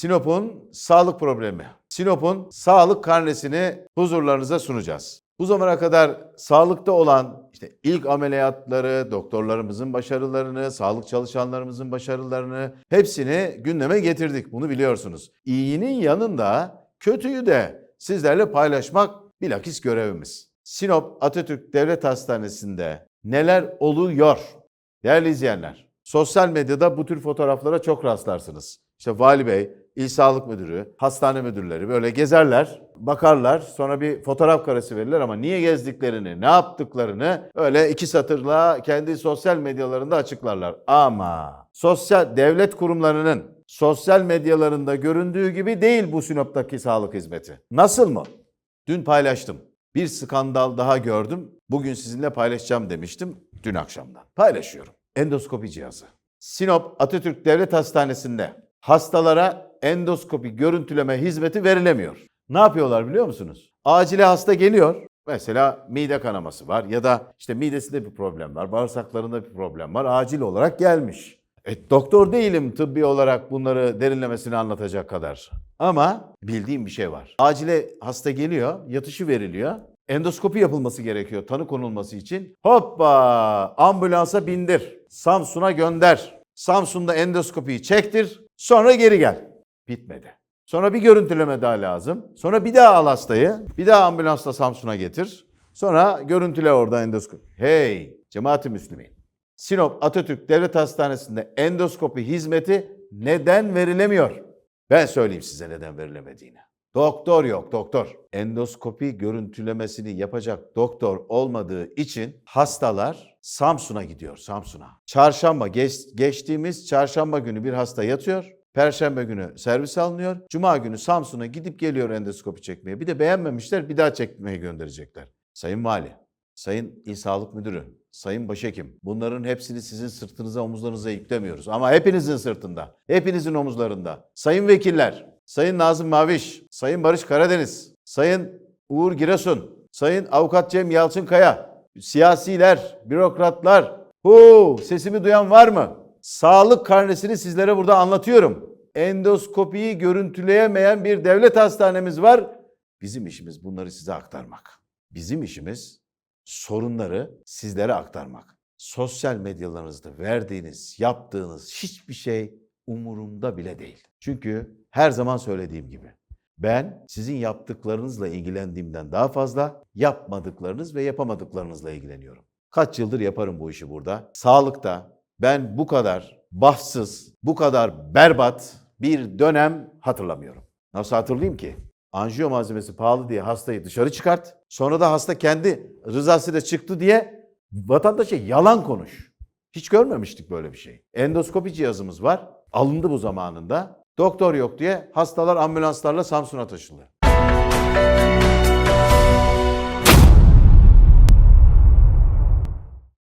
Sinop'un sağlık problemi. Sinop'un sağlık karnesini huzurlarınıza sunacağız. Bu zamana kadar sağlıkta olan işte ilk ameliyatları, doktorlarımızın başarılarını, sağlık çalışanlarımızın başarılarını hepsini gündeme getirdik. Bunu biliyorsunuz. İyinin yanında kötüyü de sizlerle paylaşmak bilakis görevimiz. Sinop Atatürk Devlet Hastanesi'nde neler oluyor? Değerli izleyenler, sosyal medyada bu tür fotoğraflara çok rastlarsınız. İşte vali bey, il sağlık müdürü, hastane müdürleri böyle gezerler, bakarlar, sonra bir fotoğraf karesi verirler ama niye gezdiklerini, ne yaptıklarını öyle iki satırla kendi sosyal medyalarında açıklarlar. Ama sosyal devlet kurumlarının sosyal medyalarında göründüğü gibi değil bu Sinop'taki sağlık hizmeti. Nasıl mı? Dün paylaştım. Bir skandal daha gördüm. Bugün sizinle paylaşacağım demiştim dün akşamdan. Paylaşıyorum. Endoskopi cihazı. Sinop Atatürk Devlet Hastanesi'nde hastalara endoskopi görüntüleme hizmeti verilemiyor. Ne yapıyorlar biliyor musunuz? Acile hasta geliyor. Mesela mide kanaması var ya da işte midesinde bir problem var, bağırsaklarında bir problem var. Acil olarak gelmiş. E, doktor değilim tıbbi olarak bunları derinlemesine anlatacak kadar. Ama bildiğim bir şey var. Acile hasta geliyor, yatışı veriliyor. Endoskopi yapılması gerekiyor tanı konulması için. Hoppa ambulansa bindir. Samsun'a gönder. Samsun'da endoskopiyi çektir. Sonra geri gel. Bitmedi. Sonra bir görüntüleme daha lazım. Sonra bir daha al hastayı. Bir daha ambulansla Samsun'a getir. Sonra görüntüle orada endoskopi. Hey cemaati Müslümin. Sinop Atatürk Devlet Hastanesi'nde endoskopi hizmeti neden verilemiyor? Ben söyleyeyim size neden verilemediğini. Doktor yok, doktor. Endoskopi görüntülemesini yapacak doktor olmadığı için hastalar Samsun'a gidiyor, Samsun'a. Çarşamba, geç- geçtiğimiz çarşamba günü bir hasta yatıyor. Perşembe günü servis alınıyor. Cuma günü Samsun'a gidip geliyor endoskopi çekmeye. Bir de beğenmemişler, bir daha çekmeye gönderecekler. Sayın Vali, Sayın İl Sağlık Müdürü, Sayın Başhekim bunların hepsini sizin sırtınıza omuzlarınıza yüklemiyoruz. Ama hepinizin sırtında, hepinizin omuzlarında. Sayın Vekiller, Sayın Nazım Maviş, Sayın Barış Karadeniz, Sayın Uğur Giresun, Sayın Avukat Cem Yalçınkaya, siyasiler, bürokratlar, hu sesimi duyan var mı? Sağlık karnesini sizlere burada anlatıyorum. Endoskopiyi görüntüleyemeyen bir devlet hastanemiz var. Bizim işimiz bunları size aktarmak. Bizim işimiz sorunları sizlere aktarmak. Sosyal medyalarınızda verdiğiniz, yaptığınız hiçbir şey umurumda bile değil. Çünkü her zaman söylediğim gibi ben sizin yaptıklarınızla ilgilendiğimden daha fazla yapmadıklarınız ve yapamadıklarınızla ilgileniyorum. Kaç yıldır yaparım bu işi burada. Sağlıkta ben bu kadar bahtsız, bu kadar berbat bir dönem hatırlamıyorum. Nasıl hatırlayayım ki? Anjiyo malzemesi pahalı diye hastayı dışarı çıkart. Sonra da hasta kendi rızasıyla çıktı diye vatandaşa yalan konuş. Hiç görmemiştik böyle bir şey. Endoskopi cihazımız var. Alındı bu zamanında. Doktor yok diye hastalar ambulanslarla Samsun'a taşındı.